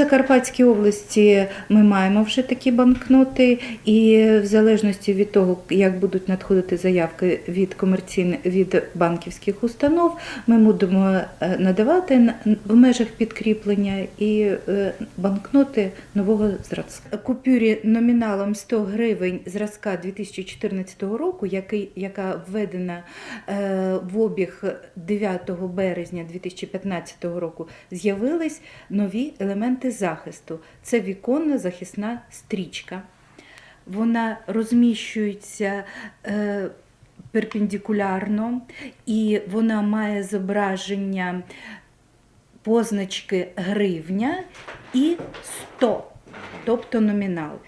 Закарпатській області ми маємо вже такі банкноти, і в залежності від того, як будуть надходити заявки від комерційних від банківських установ, ми будемо е, надавати в межах підкріплення і е, банкноти нового зразка. Купюрі номіналом 100 гривень зразка 2014 року, який, яка введена е, в обіг 9 березня 2015 року, з'явились нові елементи захисту. Це віконна захисна стрічка. Вона розміщується е, перпендикулярно і вона має зображення позначки гривня і 100, тобто номінал.